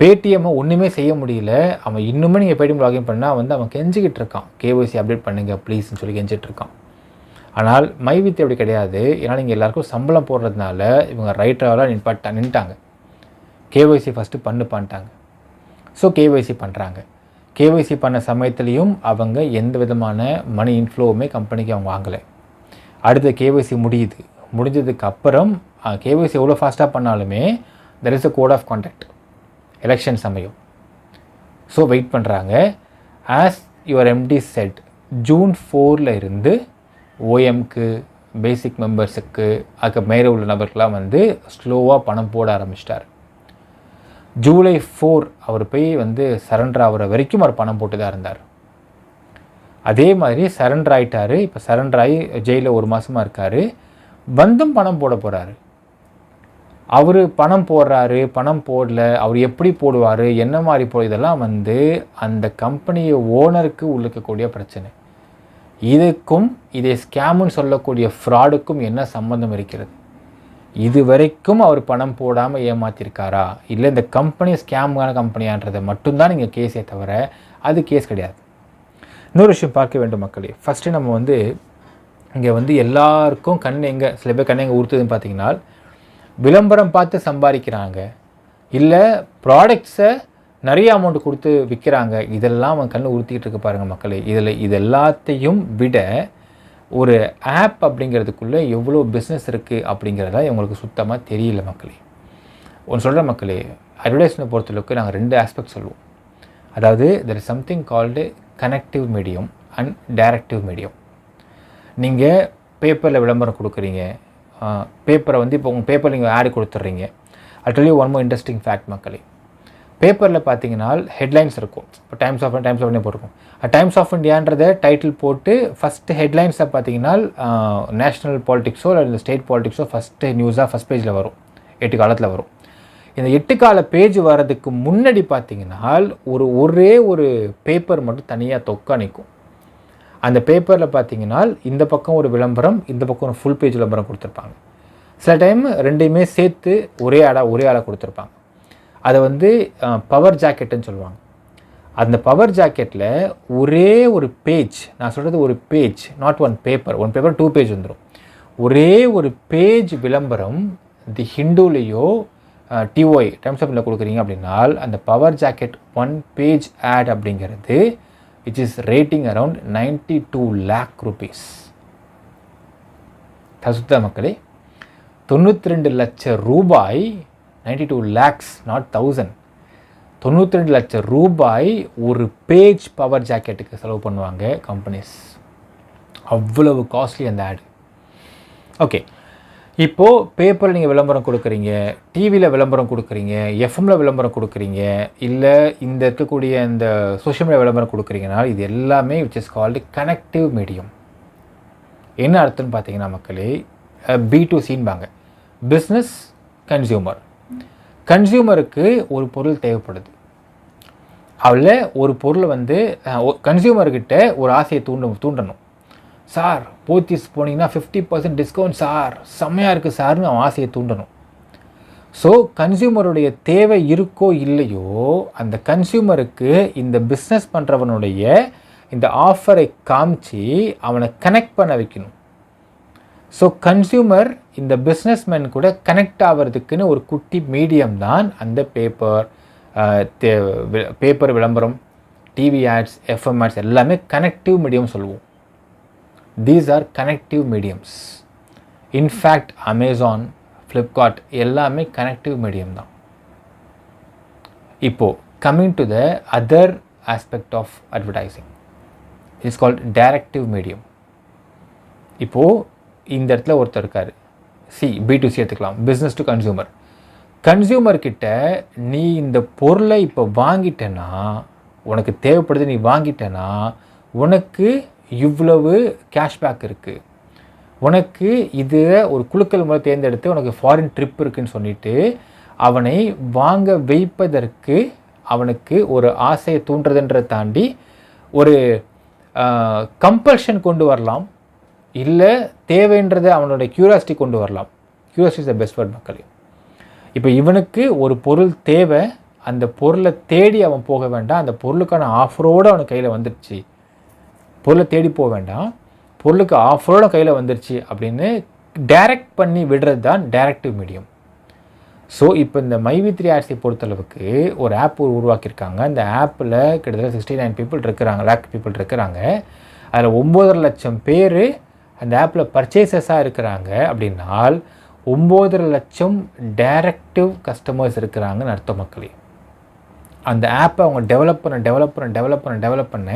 பேடிஎம்மை ஒன்றுமே செய்ய முடியல. அவன் இன்னுமே நீங்கள் பேடிஎம் லாகின் பண்ணால் வந்து அவன் கெஞ்சிக்கிட்டு இருக்கான். கேஒய்சி அப்டேட் பண்ணுங்க ப்ளீஸ்னு சொல்லி கெஞ்சிட்டு இருக்கான். ஆனால் மைவித் அப்படி கிடையாது. ஏன்னா நீங்கள் எல்லாருக்கும் சம்பளம் போடுறதுனால இவங்க ரைட்டராக நின்பாட்டா நின்ட்டாங்க. கேஒய்சி ஃபஸ்ட்டு பண்ணு பண்ணிட்டாங்க ஸோ கேஒய்சி பண்ணுறாங்க கேஒய்சி பண்ண சமயத்துலேயும் அவங்க எந்த விதமான மணி இன்ஃப்ளோவுமே கம்பெனிக்கு அவங்க வாங்கலை. அடுத்த கேஒய்சி முடியுது. முடிஞ்சதுக்கு அப்புறம் கேஒய்சி எவ்வளோ ஃபாஸ்ட்டாக பண்ணாலுமே there is a code of contact election சமயம். ஸோ வெயிட் பண்ணுறாங்க as your MD set June ஃபோரில் இருந்து ஓஎம்க்கு பேசிக் மெம்பர்ஸுக்கு அதுக்கு மேலே உள்ள நபருக்கெலாம் வந்து ஸ்லோவாக பணம் போட ஆரம்பிச்சிட்டார். ஜூலை ஃபோர் அவர் போய் வந்து சரண்டர் ஆகிற வரைக்கும் அவர் பணம் போட்டு தான் இருந்தார். அதே மாதிரி சரண்டர் ஆகிட்டார் இப்போ சரண்டர் ஆகி ஜெயிலில் ஒரு மாதமாக இருக்கார். வந்தும் பணம் போட போகிறாரு அவர் பணம் போடுறாரு பணம் போடல அவர் எப்படி போடுவார் என்ன மாதிரி போ இதெல்லாம் வந்து அந்த கம்பெனியை ஓனருக்கு உள்ளிருக்கக்கூடிய பிரச்சனை. இதுக்கும் இதை ஸ்கேமுன்னு சொல்லக்கூடிய ஃப்ராடுக்கும் என்ன சம்மந்தம் இருக்கிறது? இது வரைக்கும் அவர் பணம் போடாமல் ஏமாத்திருக்காரா? இல்லை இந்த கம்பெனி ஸ்கேமான கம்பெனியான்றதை மட்டும்தான் நீங்கள் கேஸே தவிர அது கேஸ் கிடையாது. இன்னொரு விஷயம் பார்க்க வேண்டும் மக்களே. ஃபஸ்ட்டு நம்ம வந்து இங்கே வந்து எல்லாருக்கும் கண் எங்கே சில பேர் கண் எங்கே உறுத்துதுன்னு பார்த்தீங்கன்னா விளம்பரம் பார்த்து சம்பாதிக்கிறாங்க. இல்லை ப்ராடக்ட்ஸை நிறைய அமௌண்ட் கொடுத்து விற்கிறாங்க இதெல்லாம் அவன் கண்ணு உறுத்திக்கிட்டு இருக்கு பாருங்கள் மக்களே. இதில் இது எல்லாத்தையும் விட ஒரு ஆப் அப்படிங்கிறதுக்குள்ளே எவ்வளோ பிஸ்னஸ் இருக்குது அப்படிங்கிறதா இவங்களுக்கு சுத்தமாக தெரியல மக்களே. ஒன்று சொல்கிற மக்களே. அட்வர்டைஸ்மெண்ட் பொறுத்தளவுக்கு நாங்கள் ரெண்டு ஆஸ்பெக்ட் சொல்லுவோம். அதாவது there is something called connective medium and directive medium நீங்கள் பேப்பரில் விளம்பரம் கொடுக்குறீங்க. பேப்பரை வந்து இப்போ உங்கள் பேப்பரில் நீங்கள் ad கொடுத்துட்றீங்க. At least one more interesting fact மக்களே. பேப்பரில் பார்த்தீங்கன்னா ஹெட்லைன்ஸ் இருக்கும். இப்போ times of times of India போட்டிருக்கும். டைம்ஸ் ஆஃப் இந்தியான்றத டைட்டில் போட்டு ஃபஸ்ட்டு ஹெட்லைன்ஸை பார்த்தீங்கன்னா நேஷ்னல் பாலிட்டிக்ஸோ இல்லை ஸ்டேட் பாலிட்டிக்ஸோ ஃபஸ்ட்டு நியூஸாக ஃபஸ்ட் பேஜில் வரும். எட்டு காலத்தில் வரும். இந்த எட்டு கால பேஜ் வர்றதுக்கு முன்னாடி பார்த்தீங்கன்னா ஒரு ஒரே ஒரு பேப்பர் மட்டும் தனியாக தொக்கா நிற்கும் அந்த பேப்பரில் பார்த்தீங்கன்னா இந்த பக்கம் ஒரு விளம்பரம் இந்த பக்கம் ஒரு ஃபுல் பேஜ் விளம்பரம் கொடுத்துருப்பாங்க. சில டைம் ரெண்டையுமே சேர்த்து ஒரே ஆடாக ஒரே ஆளாக கொடுத்துருப்பாங்க. அதை வந்து பவர் ஜாக்கெட்டுன்னு சொல்லுவாங்க. அந்த பவர் ஜாக்கெட்டில் ஒரே ஒரு பேஜ் நான் சொல்கிறது ஒரு page not one paper one paper two page வந்துடும் ஒரே ஒரு பேஜ் விளம்பரம் தி ஹிந்துலேயோ டிஒய் டைம்ஸ் ஆஃப் கொடுக்குறீங்க அப்படின்னால் அந்த power jacket one page ad அப்படிங்கிறது which is rating around ninety two lakh rupees தசுத்த மக்களே தொண்ணூற்றி ரெண்டு லட்சம் ரூபாய் ninety two lakhs not thousand தொண்ணூற்றி ரெண்டு லட்சம் ரூபாய் ஒரு பேஜ் பவர் ஜாக்கெட்டுக்கு செலவு பண்ணுவாங்க கம்பெனிஸ் அவ்வளவு காஸ்ட்லி அந்த ஆடு ஓகே இப்போது பேப்பரில் நீங்கள் விளம்பரம் கொடுக்குறீங்க டிவியில் விளம்பரம் கொடுக்குறீங்க எஃப்எம்மில் விளம்பரம் கொடுக்குறீங்க இல்லை இந்த இருக்கக்கூடிய இந்த சோஷியல் மீடியா விளம்பரம் கொடுக்குறீங்கன்னா இது எல்லாமே which is called connective medium என்ன அர்த்தம்னு பார்த்தீங்கன்னா மக்களே பி டு சீன்பாங்க பிஸ்னஸ் கன்சியூமர் கன்சியூமருக்கு ஒரு பொருள் தேவைப்படுது. அதில் ஒரு பொருளை வந்து கன்சியூமர்கிட்ட ஒரு ஆசையை தூண்டும் தூண்டணும். சார் போத்திஸ் போனீங்கன்னா ஃபிஃப்டி பர்சன்ட் டிஸ்கவுண்ட் சார். செம்மையாக இருக்குது சார்னு அவன் ஆசையை தூண்டணும். ஸோ கன்சியூமருடைய தேவை இருக்கோ இல்லையோ அந்த கன்சியூமருக்கு இந்த பிஸ்னஸ் பண்ணுறவனுடைய இந்த ஆஃபரை காமிச்சு அவனை கனெக்ட் பண்ண வைக்கணும். ஸோ கன்சியூமர் இந்த பிஸ்னஸ்மேன் கூட கனெக்ட் ஆகிறதுக்குன்னு ஒரு குட்டி மீடியம் தான் அந்த பேப்பர் பேப்பர் விளம்பரம் டிவி ஆட்ஸ் எஃப்எம் ஆட்ஸ் எல்லாமே கனெக்டிவ் மீடியம் சொல்லுவோம். These are connective mediums in fact Amazon Flipkart எல்லாமே கனெக்டிவ் மீடியம் தான். இப்போது coming to the other aspect of advertising it's called directive medium இப்போது இந்த இடத்துல ஒருத்தர் இருக்கார். சி பி டு சி எடுத்துக்கலாம். பிஸ்னஸ் டு கன்சியூமர் கன்சியூமர்கிட்ட நீ இந்த பொருளை இப்போ வாங்கிட்டேன்னா உனக்கு தேவைப்படுது நீ வாங்கிட்டேன்னா உனக்கு இவ்வளவு கேஷ்பேக் இருக்குது உனக்கு இது ஒரு குழுக்கள் முறை தேர்ந்தெடுத்து உனக்கு ஃபாரின் ட்ரிப் இருக்குன்னு சொல்லிட்டு அவனை வாங்க வைப்பதற்கு அவனுக்கு ஒரு ஆசையை தூண்டுறதுன்றதை தாண்டி ஒரு கம்பல்ஷன் கொண்டு வரலாம். இல்லை தேவைன்றதை அவனோட க்யூரியாசிட்டி கொண்டு வரலாம். Curiosity is the best word மக்களே. இப்போ இவனுக்கு ஒரு பொருள் தேவை. அந்த பொருளை தேடி அவன் போக வேண்டாம். அந்த பொருளுக்கான ஆஃபரோடு அவனுக்கு கையில் வந்துடுச்சு பொருளை தேடி போக வேண்டாம். பொருளுக்கு ஆஃபரோட கையில் வந்துருச்சு அப்படின்னு டைரக்ட் பண்ணி விடுறது தான் டைரக்டிவ் மீடியம் ஸோ இப்போ இந்த மைவித்ரி ஆட்ஸை பொறுத்தளவுக்கு ஒரு ஆப் உருவாக்கியிருக்காங்க. இந்த ஆப்பில் கிட்டத்தட்ட சிக்ஸ்டி நைன் பீப்புள் இருக்கிறாங்க லேக் பீப்புள் இருக்கிறாங்க. அதில் ஒம்போதரை லட்சம் பேர் அந்த ஆப்பில் பர்ச்சேசஸாக இருக்கிறாங்க அப்படின்னால் ஒம்போதரை லட்சம் டைரக்டிவ் கஸ்டமர்ஸ் இருக்கிறாங்கன்னு அர்த்த மக்களே. அந்த ஆப்பை அவங்க டெவலப் பண்ண டெவலப் பண்ண டெவலப் பண்ண டெவலப் பண்ண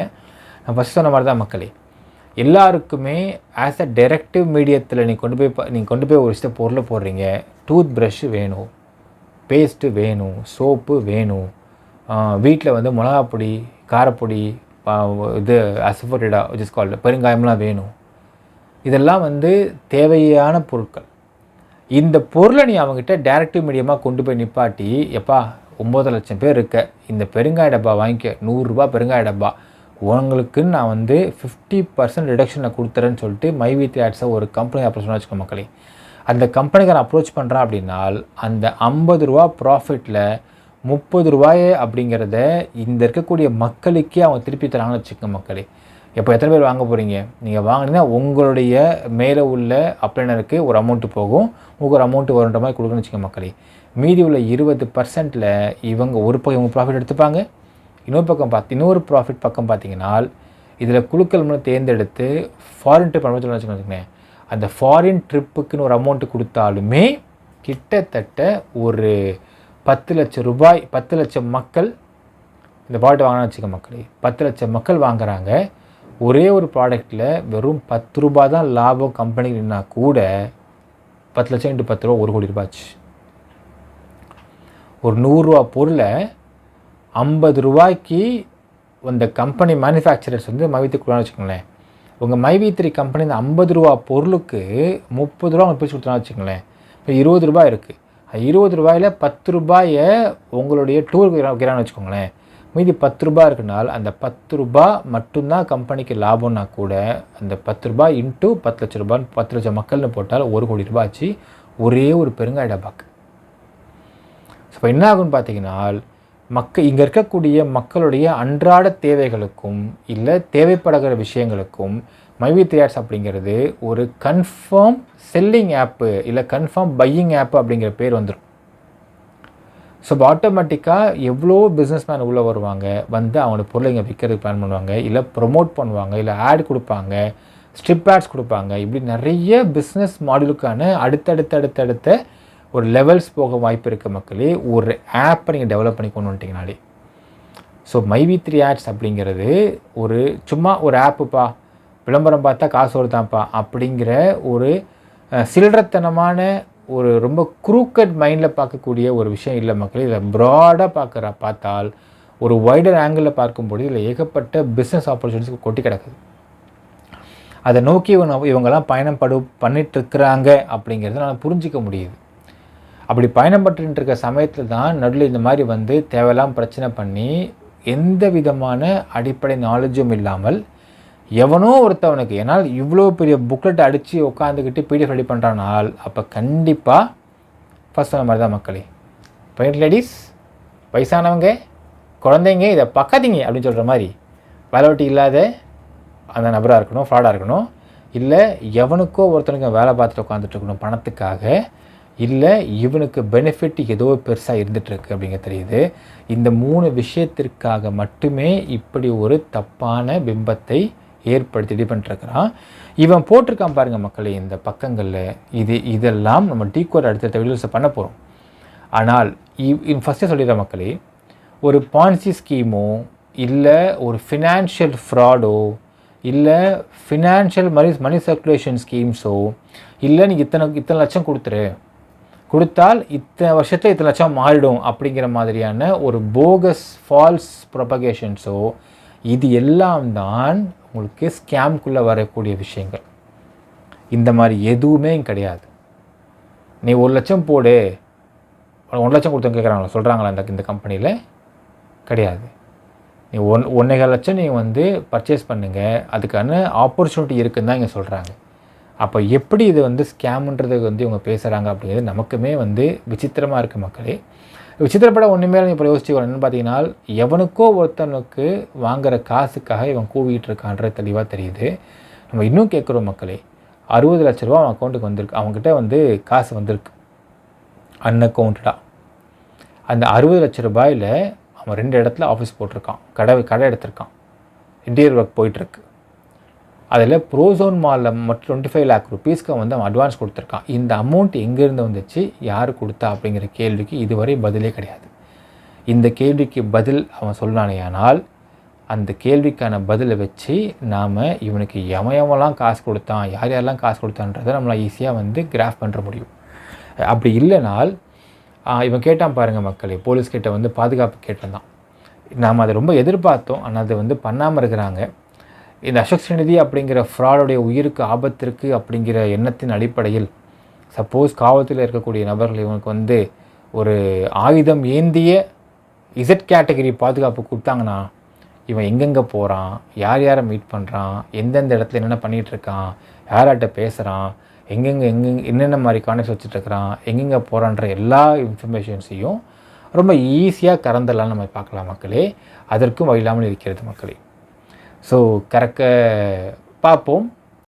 நான் ஃபஸ்ட் சொன்ன மாதிரி தான் மக்களே. எல்லாருக்குமே ஆஸ் அ டெரெக்டிவ் மீடியத்தில் நீ கொண்டு போய் நீங்கள் கொண்டு போய் ஒரு விஷயத்த பொருளை போடுறீங்க. டூத் ப்ரஷ்ஷு வேணும் பேஸ்ட்டு வேணும் சோப்பு வேணும். வீட்டில் வந்து மிளகாப்பொடி காரப்பொடி இது அசஃபோரிடா விச் இஸ் கால்டு பெருங்காயம்லாம் வேணும். இதெல்லாம் வந்து தேவையான பொருட்கள். இந்த பொருளை நீ அவங்ககிட்ட டேரக்டிவ் மீடியமாக கொண்டு போய் நிப்பாட்டி எப்பா ஒம்பது லட்சம் பேர் இருக்க இந்த பெருங்காய டப்பா வாங்கிக்க நூறுரூபா பெருங்காய டப்பா. உங்களுக்குன்னு நான் வந்து ஃபிஃப்டி பர்சன்ட் ரிடக்ஷனில் கொடுத்துறேன்னு சொல்லிட்டு மை மைவீத்தி ஆட்ஸை ஒரு கம்பெனி அப்ரோச் பண்ண வச்சுக்கோ மக்களே. அந்த கம்பெனிக்கு நான் அப்ரோச் பண்ணுறேன் அப்படின்னால் அந்த ஐம்பது ரூபா ப்ராஃபிட்டில் முப்பது ரூபாயே அப்படிங்கிறத இந்த இருக்கக்கூடிய மக்களுக்கே அவங்க திருப்பி தராங்கன்னு வச்சுக்கோங்க மக்களே. இப்போ எத்தனை பேர் வாங்க போகிறீங்க நீங்கள் வாங்கினீங்கன்னா உங்களுடைய மேலே உள்ள அப்ளைனருக்கு ஒரு அமௌண்ட்டு போகும். உங்களுக்கு ஒரு அமௌண்ட்டு வருன்ற மாதிரி கொடுக்குன்னு வச்சுக்கோங்க மக்களே. மீதி உள்ள இருபது பர்சன்ட்டில் இவங்க ஒரு பக்கம் இவங்க ப்ராஃபிட் எடுத்துப்பாங்க. இன்னொரு பக்கம் பார்த்து இன்னொரு ப்ராஃபிட் பக்கம் பார்த்தீங்கன்னா இதில் குழுக்கள் மூலம் தேர்ந்தெடுத்து ஃபாரின் ட்ரிப் அனுமதி வச்சுக்கோங்களேன். அந்த ஃபாரின் ட்ரிப்புக்குன்னு ஒரு அமௌண்ட்டு கொடுத்தாலுமே கிட்டத்தட்ட ஒரு பத்து லட்சம் ரூபாய் பத்து லட்சம் மக்கள் இந்த ப்ராடக்ட் வாங்கினா வச்சுக்க மக்களே பத்து லட்சம் மக்கள் வாங்குறாங்க. ஒரே ஒரு ப்ராடக்ட்டில் வெறும் பத்து ரூபாய் தான் லாபம் கம்பெனிக்குன்னா கூட பத்து லட்சம் இன்ட்டு பத்து ரூபா ஒரு கோடி ரூபாய்ச்சு ஒரு நூறுரூவா பொருளை ஐம்பது ரூபாய்க்கு அந்த கம்பெனி மேனுஃபேக்சரர்ஸ் வந்து மைவித்து கொடுத்தான்னு வச்சுக்கோங்களேன். உங்கள் மைவி த்ரீ கம்பெனி இந்த ஐம்பது ரூபா பொருளுக்கு முப்பது ரூபா அவங்க பிரித்து கொடுத்தா வச்சுக்கோங்களேன். இப்போ இருபது ரூபாய் இருக்குது இருபது ரூபாயில் பத்து ரூபாயை உங்களுடைய டூருக்கு வைக்கிறான்னு வச்சுக்கோங்களேன். மீதி பத்து ரூபாய் இருக்குனால் அந்த பத்து ரூபாய் மட்டும்தான் கம்பெனிக்கு லாபம்னா கூட அந்த பத்து ரூபாய் இன்ட்டு பத்து லட்ச ரூபான்னு பத்து லட்சம் மக்கள்னு போட்டால் ஒரு கோடி ரூபாய் ஆச்சு. ஒரே ஒரு பெருங்காய பாக்கு. ஸோ இப்போ என்ன ஆகும்னு பார்த்தீங்கன்னா மக்க இங்கே இருக்கக்கூடிய மக்களுடைய அன்றாட தேவைகளுக்கும் இல்லை தேவைப்படுகிற விஷயங்களுக்கும் மைவி த்ரீயார்ஸ் அப்படிங்கிறது ஒரு கன்ஃபார்ம் செல்லிங் ஆப்பு இல்லை கன்ஃபார்ம் பையிங் ஆப்பு அப்படிங்கிற பேர் வந்துடும் ஸோ இப்போ ஆட்டோமேட்டிக்காக எவ்வளோ பிஸ்னஸ் மேன் உள்ளே வருவாங்க வந்து அவங்களோட பொருளை இங்கே விற்கிறதுக்கு பிளான் பண்ணுவாங்க இல்லை ப்ரொமோட் பண்ணுவாங்க இல்லை ஆட் கொடுப்பாங்க ஸ்ட்ரிப் ஆட்ஸ் கொடுப்பாங்க இப்படி நிறைய பிஸ்னஸ் மாடலுக்கான அடுத்தடுத்த அடுத்தடுத்த ஒரு லெவல்ஸ் போக வாய்ப்பு இருக்க மக்களே ஒரு ஆப்பை நீங்கள் டெவலப் பண்ணி கொண்டு வந்துட்டீங்கனாலே. ஸோ மைவி த்ரீ ஆட்ஸ் அப்படிங்கிறது ஒரு சும்மா ஒரு ஆப்புப்பா விளம்பரம் பார்த்தா காசு வருதான்ப்பா அப்படிங்கிற ஒரு சில்லறத்தனமான ஒரு ரொம்ப குரூக்கட் மைண்டில் பார்க்கக்கூடிய ஒரு விஷயம் இல்லை மக்களே. இதை ப்ராடாக பார்க்குற பார்த்தால் ஒரு வைடர் ஆங்கிளில் பார்க்கும்போது இதில் ஏகப்பட்ட பிஸ்னஸ் ஆப்பர்ச்சுனிட்டிஸ் கொட்டி கிடக்குது. அதை நோக்கி இவங்க இவங்கெல்லாம் பயணம் படு பண்ணிகிட்ருக்குறாங்க அப்படிங்கிறத நான் புரிஞ்சிக்க முடியுது. அப்படி பயணம் பண்ணிட்டு இருக்க சமயத்தில் தான் நடுவில் இந்த மாதிரி வந்து தேவையெல்லாம் பிரச்சனை பண்ணி எந்த விதமான அடிப்படை நாலேஜும் இல்லாமல் எவனோ ஒருத்தவனுக்கு ஏன்னால் இவ்வளோ பெரிய புக்லெட் அடித்து உட்காந்துக்கிட்டு பிடிஎஃப் ரெடி பண்ணுறானால் அப்போ கண்டிப்பாக ஃபஸ்ட் சொன்ன மாதிரி தான் மக்களே. பையன் லேடிஸ் வயசானவங்க குழந்தைங்க இதை பக்காதீங்க அப்படின்னு சொல்கிற மாதிரி. வேலைவட்டி இல்லாத அந்த நபராக இருக்கணும் ஃப்ராடாக இருக்கணும். இல்லை எவனுக்கோ ஒருத்தனுக்கும் வேலை பார்த்துட்டு உட்காந்துட்டு இருக்கணும் பணத்துக்காக. இல்லை இவனுக்கு பெனிஃபிட் ஏதோ பெருசாக இருந்துகிட்ருக்கு அப்படிங்க தெரியுது. இந்த மூணு விஷயத்திற்காக மட்டுமே இப்படி ஒரு தப்பான பிம்பத்தை ஏற்படுத்தி இது பண்ணிட்டுருக்கிறான். இவன் போட்டிருக்கான் பாருங்கள் மக்களே இந்த பக்கங்களில். இது இதெல்லாம் நம்ம டீக்கோர் அடுத்தடுத்த வீடியோஸை பண்ண போகிறோம் ஆனால் இவ் ஃபஸ்ட்டே சொல்லிடுற மக்களே ஒரு பான்சி ஸ்கீமோ இல்லை ஒரு ஃபினான்ஷியல் ஃப்ராடோ இல்லை ஃபினான்ஷியல் மணி மணி சர்க்குலேஷன் ஸ்கீம்ஸோ இல்லை நீங்கள் இத்தனை இத்தனை லட்சம் கொடுத்துரு. கொடுத்தால் இத்தனை வருஷத்தில் இத்தனை லட்சம் மாறிடும் அப்படிங்கிற மாதிரியான ஒரு போகஸ் ஃபால்ஸ் ப்ரொபகேஷன்ஸோ இது எல்லாம் தான் உங்களுக்கு ஸ்கேம்குள்ளே வரக்கூடிய விஷயங்கள். இந்த மாதிரி எதுவுமே கிடையாது. நீ ஒரு லட்சம் போடு ஒன்று லட்சம் கொடுத்தவங்க கேட்குறாங்களா? சொல்கிறாங்களா இந்த இந்த கம்பெனியில் கிடையாது. நீ ஒன் ஒன்றேகால் லட்சம் நீங்கள் வந்து பர்ச்சேஸ் பண்ணுங்கள் அதுக்கான ஆப்பர்ச்சுனிட்டி இருக்குதுன்னு தான் இங்கே சொல்கிறாங்க அப்போ எப்படி இது வந்து ஸ்கேம்ன்றது வந்து இவங்க பேசுகிறாங்க அப்படிங்கிறது நமக்குமே வந்து விசித்திரமாக இருக்குது மக்களே. விசித்திரப்பட ஒன்றுமே நீங்கள் இப்போ யோசிச்சு என்னென்னு பார்த்தீங்கன்னா எவனுக்கோ ஒருத்தனுக்கு வாங்குகிற காசுக்காக இவன் கூவிகிட்டு இருக்கான்றது தெளிவாக தெரியுது. நம்ம இன்னும் கேட்குறோம் மக்களே அறுபது லட்ச ரூபா அவன் அக்கௌண்ட்டுக்கு வந்திருக்கு. அவங்ககிட்ட வந்து காசு வந்திருக்கு. அன்அக்கௌண்டடாக அந்த அறுபது லட்ச ரூபாயில் அவன் ரெண்டு இடத்துல ஆஃபீஸ் போட்டிருக்கான். கடை கடை எடுத்திருக்கான். இன்டீரியர் ஒர்க் போயிட்டுருக்கு அதில் ப்ரோசோன் மாலில் மட்டும் டுவெண்ட்டி ஃபைவ் லேக் ருபீஸ்க்கு வந்து அவன் அட்வான்ஸ் கொடுத்துருக்கான். இந்த அமௌண்ட் எங்கேருந்து வந்துச்சு? யார் கொடுத்தா அப்படிங்கிற கேள்விக்கு இதுவரை பதிலே கிடையாது. இந்த கேள்விக்கு பதில் அவன் சொன்னானேயானால் அந்த கேள்விக்கான பதிலை வச்சு நாம் இவனுக்கு எமயமெல்லாம் காசு கொடுத்தான் யார் யாரெல்லாம் காசு கொடுத்தான்றதை நம்மளால் ஈஸியாக வந்து கிராஃப் பண்ணுற முடியும். அப்படி இல்லைனால் இவன் கேட்டான் பாருங்கள் மக்களே போலீஸ்கிட்ட வந்து பாதுகாப்பு கேட்டிருந்தான். நாம் அதை ரொம்ப எதிர்பார்த்தோம் ஆனால் அதை வந்து பண்ணாமல் இருக்கிறாங்க. இந்த அசோக் ஸ்ரீநிதி அப்படிங்கிற ஃப்ராடுடைய உயிருக்கு ஆபத்திற்கு அப்படிங்கிற எண்ணத்தின் அடிப்படையில் சப்போஸ் காவல்துறையில் இருக்கக்கூடிய நபர்கள் இவனுக்கு வந்து ஒரு ஆயுதம் ஏந்திய இசட் கேட்டகரி பாதுகாப்பு கொடுத்தாங்கன்னா இவன் எங்கெங்கே போகிறான் யார் யாரை மீட் பண்ணுறான் எந்தெந்த இடத்துல என்னென்ன பண்ணிகிட்ருக்கான் யார்கிட்ட பேசுகிறான் எங்கெங்கே எங்கெங்கே என்னென்ன மாதிரி கான்டெக்ட் வச்சுட்ருக்கிறான் எங்கெங்கே போகிறான்ற எல்லா இன்ஃபர்மேஷன்ஸையும் ரொம்ப ஈஸியாக கறந்தெல்லாம் நம்ம பார்க்கலாம் மக்களே. அதற்கும் வழியில்லாமல் இருக்கிறது மக்களே. ஸோ கறக்க பார்ப்போம்.